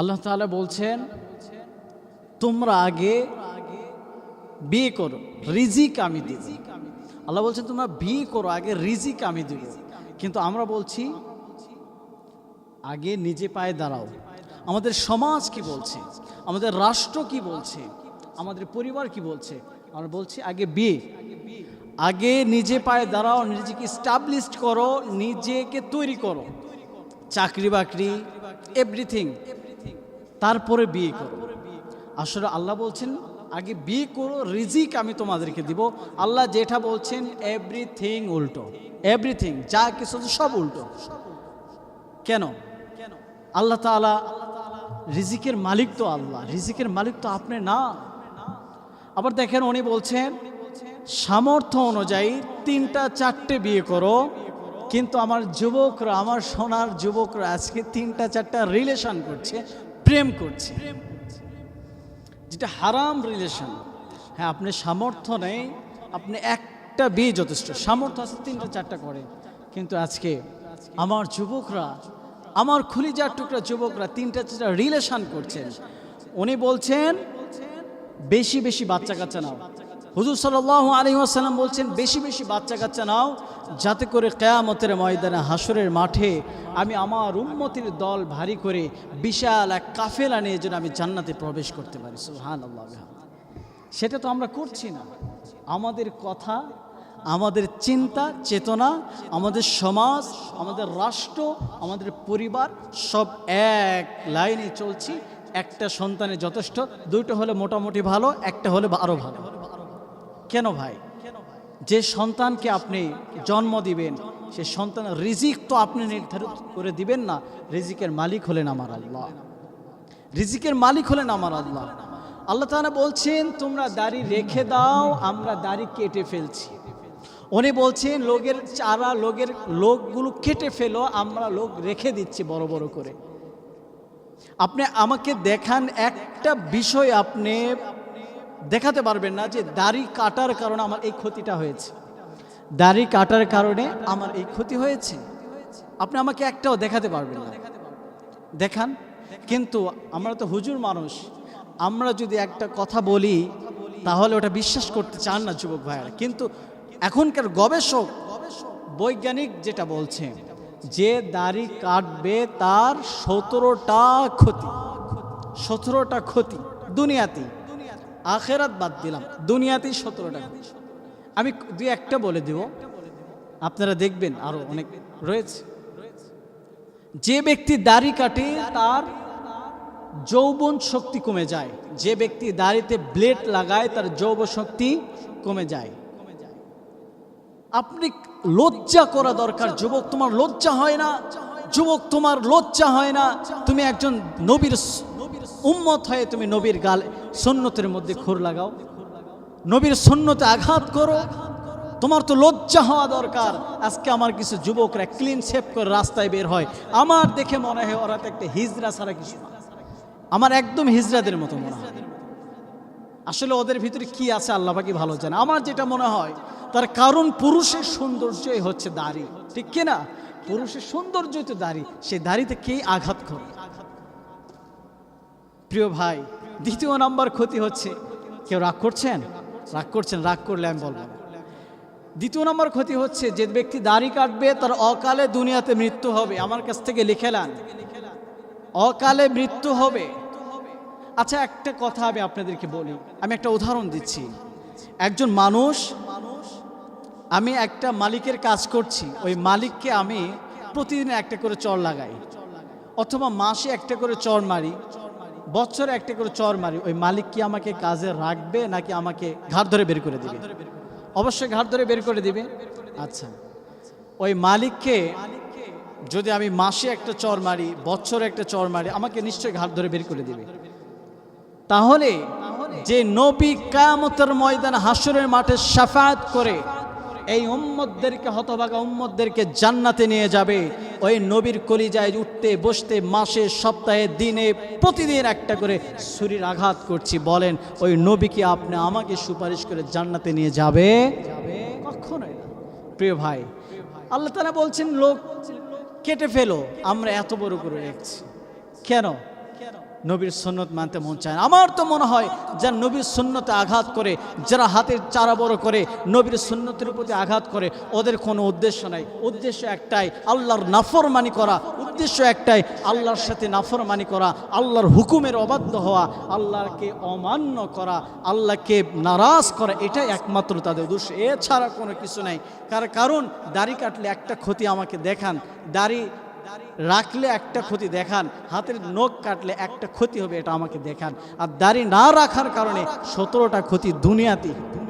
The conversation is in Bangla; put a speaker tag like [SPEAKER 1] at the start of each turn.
[SPEAKER 1] আল্লাহ তাআলা বলছেন, তোমরা আগে বিয়ে করো, রিজিক আমি দিব। আল্লাহ বলছেন, তোমরা বিয়ে করো, আগে রিজিক আমি দিব। কিন্তু আমরা বলছি, আগে নিজে পায়ে দাঁড়াও। আমাদের সমাজ কি বলছে? আমাদের রাষ্ট্র কি বলছে? আমাদের পরিবার কি বলছে? আমরা বলছি, আগে বিয়ে। আগে নিজে পায়ে দাঁড়াও, নিজেকে স্টাবলিশড করো, নিজেকে তৈরি করো। চাকরি বাকরি এভরিথিং তারপরে বিয়ে করো। আসলে আল্লাহ বলছেন, আগে বিয়ে করো, রিজিক আমি তোমাদেরকে দিব। আল্লাহ যেটা বলছেন এভরিথিং উল্টো। এভরিথিং যা কিছু সব উল্টো। কেন? কেন আল্লাহ তাআলা রিজিকের মালিক তো আল্লাহ। রিজিকের মালিক তো আপনি না। আবার দেখেন উনি বলছেন, সামর্থ্য অনুযায়ী তিনটা, চারটে বিয়ে করো। কিন্তু আমার যুবকরা, আমার সোনার যুবকরা আজকে তিনটা, চারটা রিলেশন করছে। প্রেম করছে। যেটা হারাম রিলেশন হ্যাঁ আপনি সামর্থ্য নেই, আপনি একটা বিয়ে যথেষ্ট। সামর্থ্য আছে, তিনটা, চারটা করে। কিন্তু আজকে আমার যুবকরা, আমার খুলি খুলিজার টুকরা যুবকরা তিনটা, চারটা রিলেশন করছেন। উনি বলছেন, বেশি বেশি বাচ্চা কাচ্চা নাও। হুজুর সাল্লাহ আলী আসাল্লাম বলছেন, বেশি বেশি বাচ্চা কাচ্চা নাও, যাতে করে কেয়ামতের ময়দানে হাসরের মাঠে আমি আমার উন্মতির দল ভারী করে বিশাল এক কাফেলা নিয়ে যেন আমি জান্নাতে প্রবেশ করতে পারি। সুহান সেটা তো আমরা করছি না। আমাদের কথা, আমাদের চিন্তা, চেতনা, আমাদের সমাজ, আমাদের রাষ্ট্র, আমাদের পরিবার, সব এক লাইনে চলছি। একটা সন্তানের যথেষ্ট, দুইটা হলে মোটামুটি ভালো, একটা হলে আরও ভালো। কেন ভাই? যে সন্তানকে আপনি জন্ম দিবেন, সে সন্তান রিজিক তো আপনি নির্ধারিত করে দিবেন না। রিজিকের মালিক হলেন আমার আল্লাহ। রিজিকের মালিক হলেন আমার আল্লাহ। আল্লাহ তাআলা বলছেন, তোমরা দাড়ি রেখে দাও, আমরা দাড়ি কেটে ফেলছি। উনি বলছেন, লোকের চারা, লোকের লোকগুলো কেটে ফেলো, আমরা লোক রেখে দিচ্ছি বড় বড় করে। আপনি আমাকে দেখান একটা বিষয় আপনি দেখাতে পারবেন না যে দাড়ি কাটার কারণে আমার এই ক্ষতিটা হয়েছে। দাড়ি কাটার কারণে আমার এই ক্ষতি হয়েছে। আপনি আমাকে একটাও দেখাতে পারবেন না। দেখান। কিন্তু আমরা তো হুজুর মানুষ। আমরা যদি একটা কথা বলি, তাহলে ওটা বিশ্বাস করতে চান না যুবক ভাইয়েরা। কিন্তু এখনকার গবেষক, বৈজ্ঞানিক যেটা বলছে, যে দাড়ি কাটবে তার সতেরোটা ক্ষতি। সতেরোটা ক্ষতি দুনিয়াতেই। আখেরাত বাদ দিলাম। দুনিয়াতেই সতেরো টাকা। আমি দুই একটা বলে দেব। আপনারা দেখবেন আরও অনেক রয়েছে। যে ব্যক্তি দাড়ি কাটে, তার যৌবন শক্তি কমে যায়। যে ব্যক্তি দাড়িতে ব্লেড লাগায়, তার যৌব শক্তি কমে যায়। আপনি লজ্জা করা দরকার। যুবক, তোমার লজ্জা হয় না? যুবক, তোমার লজ্জা হয় না? তুমি একজন নবীর উম্মত হয়ে তুমি নবীর গাল সন্ন্যতের মধ্যে খুর লাগাও। নবীর সন্ন্যতে আঘাত করো। তোমার তো লজ্জা হওয়া দরকার। আজকে আমার কিছু যুবকরা ক্লিন শেপ করে রাস্তায় বের হয়। আমার দেখে মনে হয় ওরা তো একটা হিজরা ছাড়া কিছু আমার একদম হিজরাদের মতো মনে হয়। আসলে ওদের ভিতরে কি আছে আল্লাহ পাকি ভালো জানে। আমার যেটা মনে হয়, তার কারণ পুরুষের সৌন্দর্যই হচ্ছে দাড়ি। ঠিক কিনা? পুরুষের সৌন্দর্যই তো দাড়ি। সেই দাড়িতে কে আঘাত করে প্রিয় ভাই, দ্বিতীয় নাম্বার ক্ষতি হচ্ছে, কেউ রাগ করছেন? রাগ করছেন, রাগ করলে আমি বলব। দ্বিতীয় নম্বর ক্ষতি হচ্ছে, যে ব্যক্তি দাড়ি কাটবে, তার অকালে দুনিয়াতে মৃত্যু হবে। আমার কাছ থেকে লিখে অকালে মৃত্যু হবে। আচ্ছা একটা কথা আমি আপনাদেরকে বলি। আমি একটা উদাহরণ দিচ্ছি। একজন মানুষ, আমি একটা মালিকের কাজ করছি। ওই মালিককে আমি প্রতিদিন একটা করে চর লাগাই। অথবা মাসে একটা করে চর মারি। বছরে একটা করে চর মারি। ওই মালিক কি আমাকে কাজে রাখবে নাকি আমাকে ঘাট ধরে বের করে দিবে? অবশ্যই ঘাট ধরে বের করে দিবে। আচ্ছা। ওই মালিককে যদি আমি মাসে একটা চর মারি, বছরে একটা চর মারি, আমাকে নিশ্চয়ই ঘাট ধরে বের করে দিবে। তাহলে যে নবী কায়ামতের ময়দান হাসরের মাঠে সাফায়াত করে এই উম্মতদেরকে, হতভাগা উম্মতদেরকে জান্নাতে নিয়ে যাবে। ওই নবীর কলিজায় উঠতে, বসতে, মাসে, সপ্তাহে, দিনে, প্রতিদিন একটা করে ছুরির আঘাত করছি। বলেন, ওই নবীকে আপনি আমাকে সুপারিশ করে জান্নাতে নিয়ে যাবে? কখনোই না। প্রিয় ভাই, আল্লাহ তালা বলছেন, লোক কেটে ফেলো, আমরা এত বড় করে রেখেছি। কেন? নবীর সুন্নত মানতে মন চায় না। আমার তো মনে হয় যারা নবীর সুন্নতে আঘাত করে, যারা হাতের চারা বড় করে, নবীর সুন্নতের প্রতি আঘাত করে, ওদের কোনো উদ্দেশ্য নাই। উদ্দেশ্য একটাই, আল্লাহর নাফরমানি করা। উদ্দেশ্য একটাই, আল্লাহর সাথে নাফরমানি করা, আল্লাহর হুকুমের অবাধ্য হওয়া, আল্লাহকে অমান্য করা, আল্লাহকে নারাজ করা, এটাই একমাত্র তাদের উদ্দেশ্য। এছাড়া কোনো কিছু নাই। কার কারণ, দাড়ি কাটলে একটা ক্ষতি আমাকে দেখান। দাড়ি রাখলে একটা ক্ষতি, দেখান, হাতের নখ কাটলে একটা ক্ষতি হবে, এটা আমাকে দেখান। আর দাড়ি না রাখার কারণে সতেরোটা ক্ষতি দুনিয়াতে